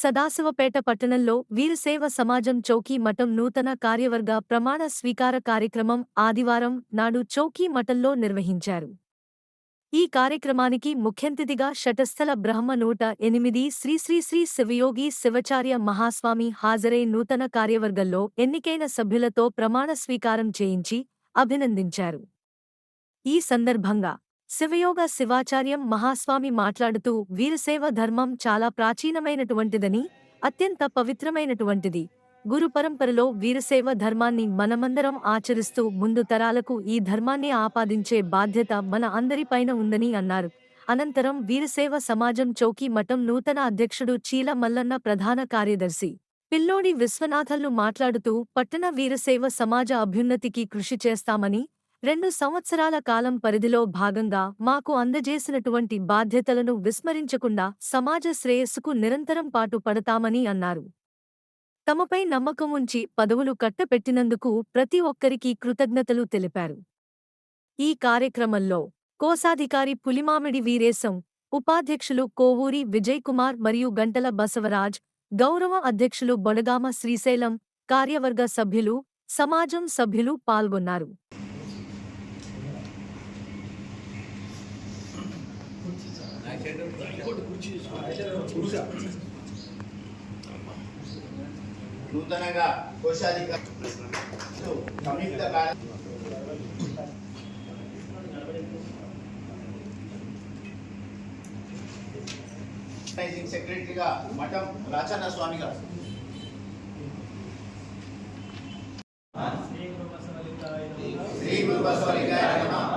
సదాశివపేట పట్టణంలో వీరసేవ సమాజం చౌకీ మఠం నూతన కార్యవర్గ ప్రమాణ స్వీకార కార్యక్రమం ఆదివారం నాడు చౌకీ మఠంలో నిర్వహించారు. ఈ కార్యక్రమానికి ముఖ్యంతిథిగా షటస్థల బ్రహ్మ నూట ఎనిమిది శ్రీశ్రీశ్రీ శివయోగి శివచార్య మహాస్వామి హాజరై నూతన కార్యవర్గంలో ఎన్నికైన సభ్యులతో ప్రమాణ స్వీకారం చేయించి అభినందించారు. ఈ సందర్భంగా శివయోగ శివాచార్యం మహాస్వామి మాట్లాడుతూ వీరసేవ ధర్మం చాలా ప్రాచీనమైనటువంటిదని అత్యంత పవిత్రమైనటువంటిది. గురు పరంపరలో వీరసేవ ధర్మాన్ని మనమందరం ఆచరిస్తూ ముందు తరాలకు ఈ ధర్మాన్ని ఆపాదించే బాధ్యత మన అందరిపైన ఉందని అన్నారు. అనంతరం వీరసేవ సమాజం చౌకీ మఠం నూతన అధ్యక్షుడు చీల మల్లన్న ప్రధాన కార్యదర్శి పిల్లోడి విశ్వనాథన్లు మాట్లాడుతూ పట్టణ వీరసేవ సమాజ అభ్యున్నతికి కృషి చేస్తామని రెండు సంవత్సరాల కాలం పరిధిలో భాగంగా మాకు అందజేసినటువంటి బాధ్యతలను విస్మరించకుండా సమాజ శ్రేయస్సుకు నిరంతరం పాటు పడతామని అన్నారు. తమపై నమ్మకం ఉంచి పదవులు కట్టపెట్టినందుకు ప్రతి ఒక్కరికీ కృతజ్ఞతలు తెలిపారు. ఈ కార్యక్రమంలో కోశాధికారి పులిమామిడి వీరేశం ఉపాధ్యక్షులు కోవూరి విజయ్ కుమార్ మరియు గంటల బసవరాజ్ గౌరవ అధ్యక్షులు బొడగామ శ్రీశైలం కార్యవర్గ సభ్యులు సమాజం సభ్యులు పాల్గొన్నారు. నూతనంగా కోశాధికారి సంయుక్త ఆర్గనైజింగ్ సెక్రటరీగా మఠం రాచన్న స్వామి గారు. శ్రీ గురు బసవలింగాయ శ్రీ గురు బసవలింగాయ నమః.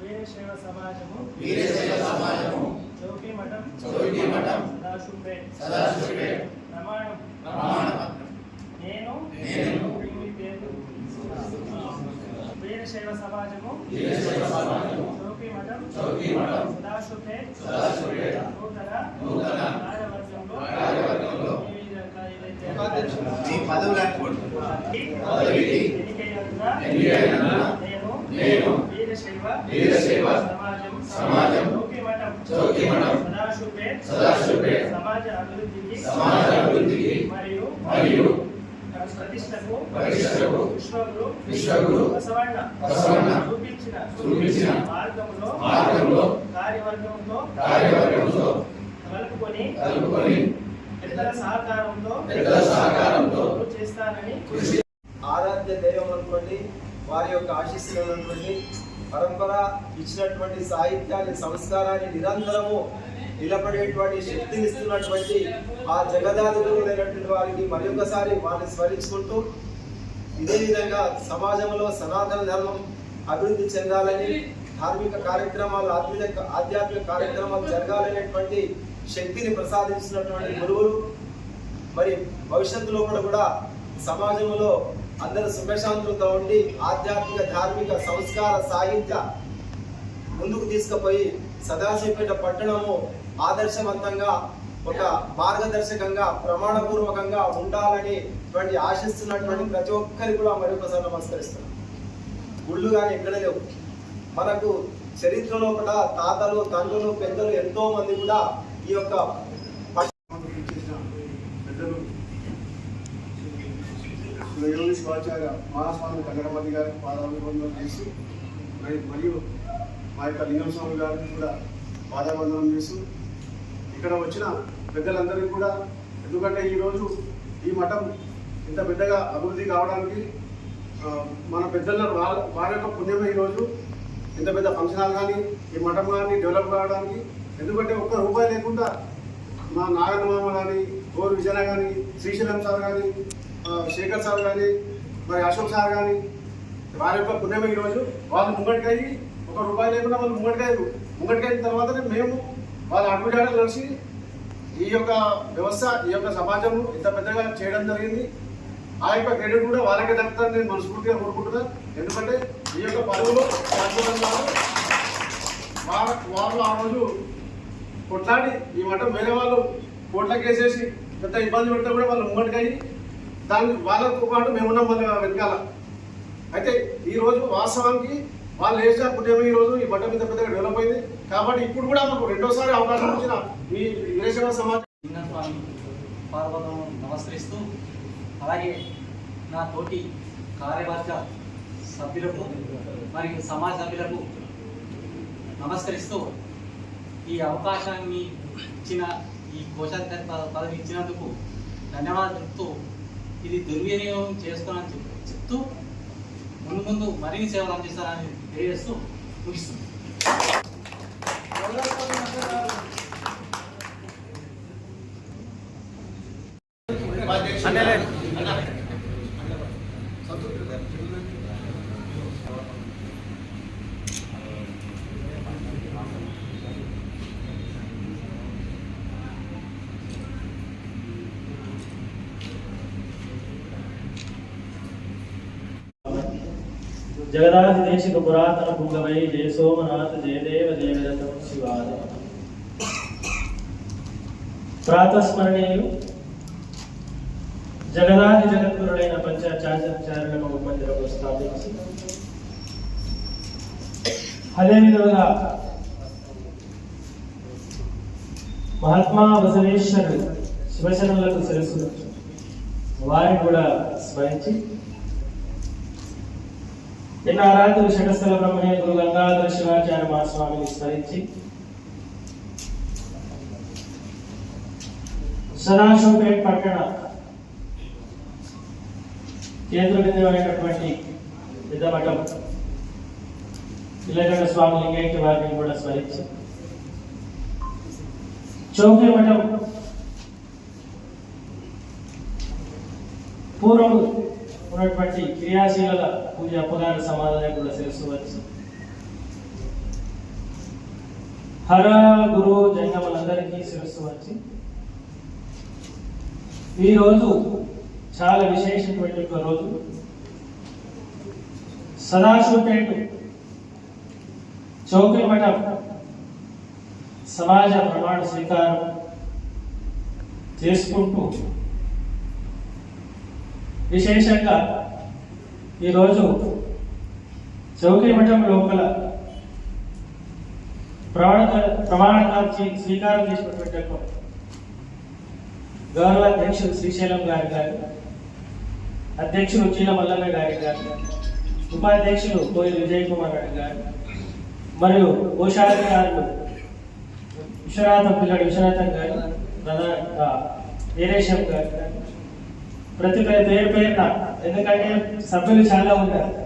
వీరశైవ సమాజము. వీరశైవ సమాజము. చౌకీ మఠం చౌకీ మఠం సదాశివపేట్ సదాశివపేట్ ప్రమాణం. ప్రమాణ పత్రం నేను నేను మీ పేరు వీరశైవ సమాజము వీరశైవ సమాజము. చౌకీ మఠం చౌకీ మఠం. సదాశివపేట్ సదాశివపేట్ నూతన నూతన కార్యవర్గంలో కార్యవర్గంలో ఏ విధంగా ఏదైతే మీ పదవులు అనుకోండి పదవికి ఎన్నికైనందున ఎన్నికైనందున నేను నేను వీరశైవ వీరశైవ సమాజం సమాజం సదాశివపేట్ సదాశివపేట్ సమాజ అభివృద్ధికి సమాజ అభివృద్ధికి మరియు విశ్వగురు చూపించిన మార్గంలో కార్యవర్గంతో కలుపుకొని కలుపుకొని పెద్దల సహకారంతో పెద్దల సహకారంతో చేస్తానని ఆరాధ్య దైవం అనుకోండి వారి యొక్క ఆశీస్సులు ఉన్నటువంటి పరంపర ఇచ్చినటువంటి సాహిత్యాన్ని సంస్కారాన్ని నిరంతరము నిలబడేటువంటి శక్తిని ఇస్తున్నటువంటి ఆ జగదాదులైనటువంటి వారికి మరొకసారి వారిని స్మరించుకుంటూ ఇదే విధంగా సమాజంలో సనాతన ధర్మం అభివృద్ధి చెందాలని ధార్మిక కార్యక్రమాలు ఆధ్యాత్మిక ఆధ్యాత్మిక కార్యక్రమాలు జరగాలనేటువంటి శక్తిని ప్రసాదించినటువంటి గురువులు. మరి భవిష్యత్తులో లోపల కూడా సమాజంలో అందరూ సుఖశాంతులతో ఉండి ఆధ్యాత్మిక ధార్మిక సంస్కార సాహిత్య ముందుకు తీసుకుపోయి సదాశివపేట పట్టణము ఆదర్శవంతంగా ఒక మార్గదర్శకంగా ప్రమాణపూర్వకంగా ఉండాలని ఇటువంటి ఆశిస్తున్నటువంటి ప్రతి ఒక్కరికి కూడా మరొకసారి నమస్కరిస్తున్నాను గుళ్ళు కానీ ఎక్కడ లేవు. మనకు చరిత్రలో కూడా తాతలు తండ్రులు పెద్దలు ఎంతో మంది కూడా ఈ యొక్క శివాచార్య మహాస్వామి గంగరమతి గారికి పాదాభివందనం చేసి మరి మరియు మా యొక్క లింగం స్వామి గారికి కూడా పాదాభివందనం చేస్తూ ఇక్కడ వచ్చిన పెద్దలందరికీ కూడా ఎందుకంటే ఈరోజు ఈ మఠం ఇంత పెద్దగా అభివృద్ధి కావడానికి మన పెద్దల వారి యొక్క పుణ్యమే ఈరోజు ఇంత పెద్ద ఫంక్షన్ హాల్ కానీ ఈ మఠం కానీ డెవలప్ కావడానికి ఎందుకంటే ఒక్క రూపాయి లేకుండా మా నారాయణ మామ కానీ గోరు విజయన కానీ శ్రీశైలం సార్ కానీ శేఖర్ సార్ కానీ మరి అశోక్ సార్ కానీ వారి యొక్క పుణ్యమే ఈరోజు. వాళ్ళు ముంగటికాయి ఒక రూపాయి లేకుండా వాళ్ళు ముంగటికాయలు ముంగటికాయిన తర్వాతనే మేము వాళ్ళ అడుగుజాడలు కలిసి ఈ యొక్క వ్యవస్థ ఈ యొక్క సమాజం ఇంత పెద్దగా చేయడం జరిగింది. ఆ యొక్క క్రెడిట్ కూడా వాళ్ళకే దక్కుతాను నేను మనస్ఫూర్తిగా కోరుకుంటున్నా. ఎందుకంటే ఈ యొక్క పదవులు వాళ్ళు ఆ రోజు కొట్లాడి ఈ మఠం వేరే వాళ్ళు కోట్లకేసేసి పెద్ద ఇబ్బంది పెడితే కూడా వాళ్ళు ముంగటికాయి. దాని వాళ్ళతో పాటు మేమున్నాం ఉన్నాం వెనకాల. అయితే ఈ రోజు వాస్తవానికి వాళ్ళు వేసిన పుణ్యం ఈ రోజు ఈ బట్ట మీద పెద్దగా డెవలప్ అయింది. కాబట్టి ఇప్పుడు కూడా మాకు రెండోసారి అవకాశం వచ్చిన ఈ వీరేశ్వర సమాజం. నమస్కరిస్తూ అలాగే నా తోటి కార్యవర్గ సభ్యులకు మరియు సమాజ సభ్యులకు నమస్కరిస్తూ ఈ అవకాశాన్ని ఇచ్చిన ఈ కోశాధికారి పదవి ఇచ్చినందుకు ధన్యవాదాలు చెప్తూ ఇది దుర్వినియోగం చేసుకోవాలని చెప్ చెప్తూ ముందు ముందు మరిన్ని సేవలు అందిస్తారని తెలియజేస్తూ ముగిస్తుంది జగదాధిదేశిక పురాతన పుంగవై జయ సోమనాథ జయదేవ జయవిరతం శివాద ప్రాతస్మరణీయులు జగదాది జగద్గురుడైన పంచాచార్యులను మందిరంలో స్థాపించి అదేవిధంగా మహాత్మా బసవేశ్వరుడు శివశరణులకు శిరస్సు వారిని కూడా స్మరించి నిన్న ఆరాధన షటస్థల బ్రహ్మణ్య గురు గంగాధర శివాచార్య మహాస్వామిని స్మరించి సదాశివపేట పట్టణ కేంద్ర పెద్దమఠం ఇల్లగడ్డ స్వామి లింగైక్య వారిని కూడా స్మరించి. చౌకీ మఠం ఉన్నటువంటి క్రియాశీల పూజ అప్పగారి సమాధానం కూడా తెలుసుకోవచ్చు హర గురు జంగములందరికీ శిరస్సు వచ్చి ఈరోజు చాలా విశేషమైనటువంటి ఒక రోజు. సదాశివపేట చౌకీ మఠం సమాజ ప్రమాణ స్వీకారం చేసుకుంటూ విశేషంగా ఈరోజు చౌకీ మఠం లోపల ప్రమాణ ప్రమాణంగా స్వీకారం చేసినటువంటి ఒక గౌరవ అధ్యక్షుడు శ్రీశైలం గారి గారు అధ్యక్షుడు చీల మల్లన్న గారి గారు ఉపాధ్యక్షులు కోయిల్ విజయ్ కుమార్ రెడ్డి గారు మరియు కోశాధికారులు విశ్వనాథం పిల్లడు విశ్వనాథం గారు ప్రధాన వీరేశం గారు ప్రతి పేరు పేరు పేరున ఎందుకంటే సభ్యులు చాలా ఉన్నారు